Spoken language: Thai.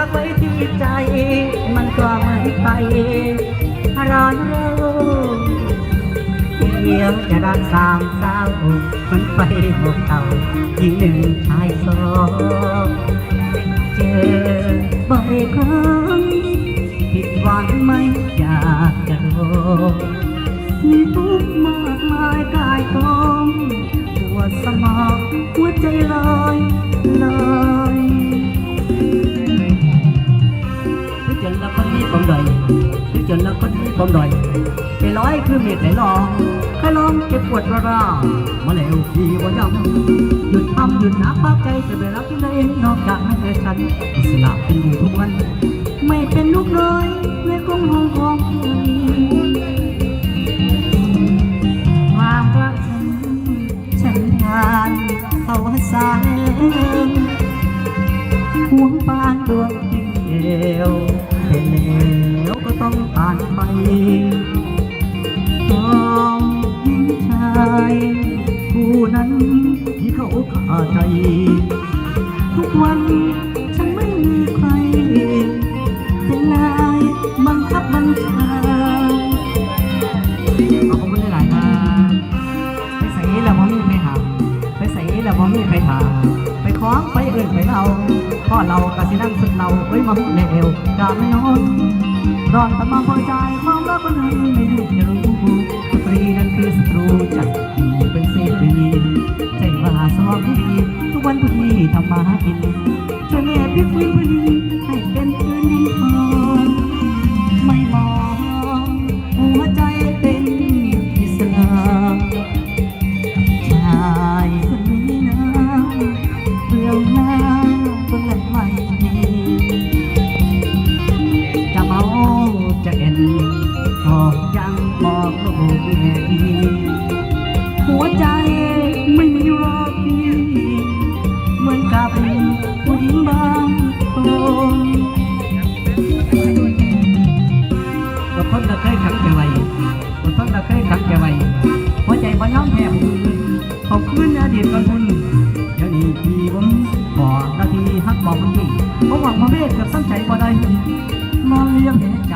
ากไว้ที่ใจ มันก็เหมือนไปร้อนเราเดียวจะรักสามเศร้ามันไปหมดเก่ายิ่งหนึ่งชายสองเจอบ่อยครั้งผิดหวังไม่อยากจะโดมีทุกมากมายกายกองปวดสมองหัวใจลอย จนแล้วคนนี้ผมดอยไปร้อยคือเม็ดไหลลองใครลองเจ็บปวดระรามาแล้วพี่ว่ายำหยุดทำหยุดนับภาพใจจะไปรักที่ไหนนอกจากไม่ให้ฉันอิสระเป็นอยู่ทุกวัน ไม่เป็นลูกน้อยในกรงห้องของพี่ความรักฉันฉันทานเขาสายห่วงปานดวงเดียวเป็นแล้วก็ต้องานไปต้องหญิงชาย ผู้นั้นที่เขาขาใจ ทุกวันฉันไม่มีใคร เป็นนายบังคับบัญชาขอบคุณหลายๆครับไปใส่แล้วว่มีใครหาไปใส่แล้วว่มีใครถามไปคล้องไปเอื่นไปเราพ่อเรากระสินั่งสุดเรา มาหุ่นในเอวกาไม่นอนรอนแต่มาพอใจความรักมันให้ไม่รู้จะรู้สตรีนั้นคือศัตรูจักอยู่เป็นเศรษฐีใจว่าสอบที่ดีทุกวันทุกทีทำมาหากินช่วยแม่พลิกฟื้นพื้นดินให้เป็น เราเคยขังใจไว้หัวใจบ่ยอมแพ้ผู้อื่นขอบคุณอดีตก่อนคุณเดี๋ยวนี้พี่ผมขอหน้าทีฮักบอกมันดีผมหวังมาเมตกับตั้งใจบ่ได้มองเลี้ยงแห่ใจ